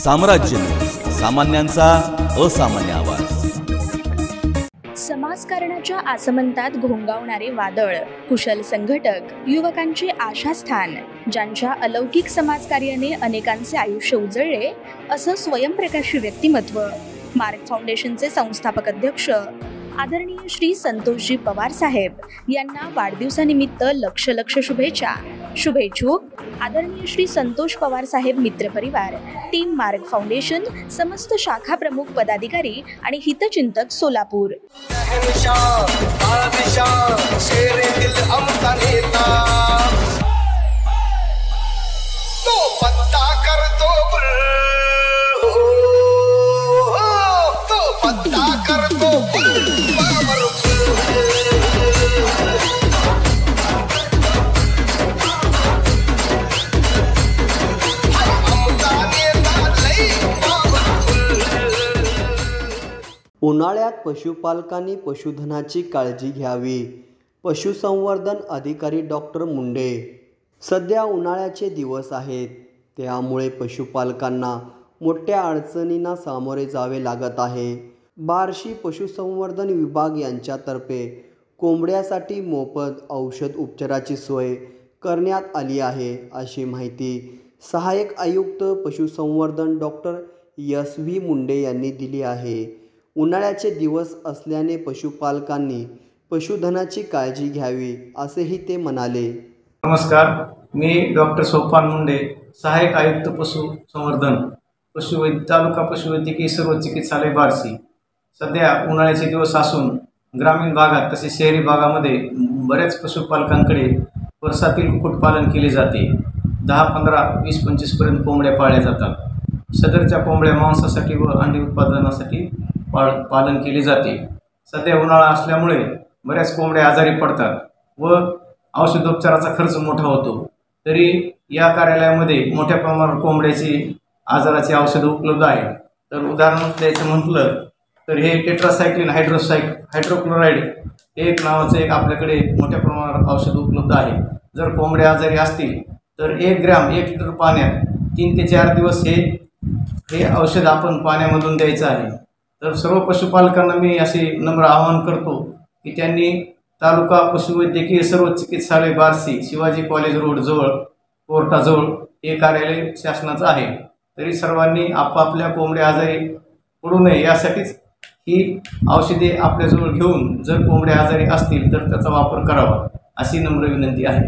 साम्राज्य. सामान्यांचा असामान्य आवाज. समाजकारणाच्या आसमंतात घोंगावणारे वादळ कुशल संघटक युवकांचे आशास्थान ज्यांच्या अलौकिक समाजकार्याने अनेकांचे आयुष्य उजळले असं स्वयंप्रकाशी व्यक्तिमत्व मार्क फाउंडेशनचे संस्थापक अध्यक्ष आदरणीय श्री संतोषजी पवार साहेब यांना वाढदिवसानिमित्त लक्ष लक्ष शुभेच्छा. शुभेच्छुक आदरणीय श्री संतोष पवार साहेब मित्रपरिवार टीम मार्ग फाउंडेशन समस्त शाखा प्रमुख पदाधिकारी आणि हितचिंतक सोलापूर. शहनशाह तो उन्हाळ्यात पशुपालकांनी पशुधनाची काळजी घ्यावी. पशुसंवर्धन अधिकारी डॉक्टर मुंडे. सध्या उन्हाळ्याचे दिवस आहेत. त्यामुळे पशुपालकांना मोठ्या अडचणींना सामोरे जावे लागत आहे. बार्शी पशुसंवर्धन विभाग यांच्यातर्फे कोंबड्यासाठी मोफत औषध उपचाराची सोय करण्यात आली आहे अशी माहिती सहाय्यक आयुक्त पशुसंवर्धन डॉक्टर यस व्ही मुंडे यांनी दिली आहे. उन्हाळ्याचे दिवस असल्याने पशुपालकांनी पशुधनाची काळजी घ्यावी असेही ते म्हणाले. नमस्कार मी डॉक्टर सोपान मुंडे सहाय्यक आयुक्त पशु संवर्धन पशुवैद्य तालुका पशुवैद्यकीय सर्व चिकित्सालय बारसी सध्या उन्हाळ्याचे दिवस असून ग्रामीण भागात तसेच शहरी भागामध्ये बऱ्याच पशुपालकांकडे वर्षातील कुक्कुटपालन केले जाते. दहा पंधरा वीस पंचवीसपर्यंत कोंबड्या पाळल्या जातात. सदरच्या कोंबड्या मांसासाठी व अंडी उत्पादनासाठी पाळ पालन केले जाते. सध्या उन्हाळा असल्यामुळे बऱ्याच कोंबड्या आजारी पडतात व औषधोपचाराचा खर्च मोठा होतो. तरी या कार्यालयामध्ये मोठ्या प्रमाणावर कोंबड्याची आजाराची औषधं उपलब्ध आहे तर उदाहरण द्यायचं म्हटलं तर हे टेट्रासायक्लिन हायड्रोसायक हायड्रोक्लोराईड हे एक नावाचं एक आपल्याकडे मोठ्या प्रमाणावर औषध उपलब्ध आहे. जर कोंबड्या आजारी असतील तर एक ग्रॅम एक लिटर पाण्यात तीन ते चार दिवस हे हे औषध आपण पाण्यामधून द्यायचं आहे. तर सर्व पशुपालकांना मी असे नम्र आवाहन करतो की त्यांनी तालुका पशुवैद्यकीय सर्व चिकित्सालय बारसी शिवाजी कॉलेज रोड जवळ कोर्टाजवळ हे कार्यालय शासनाचं आहे. तरी सर्वांनी आपापल्या कोंबड्या आजारी पडू नये यासाठीच ही औषधे आपल्याजवळ घेऊन जर कोंबड्या आजारी असतील तर त्याचा वापर करावा अशी नम्र विनंती आहे.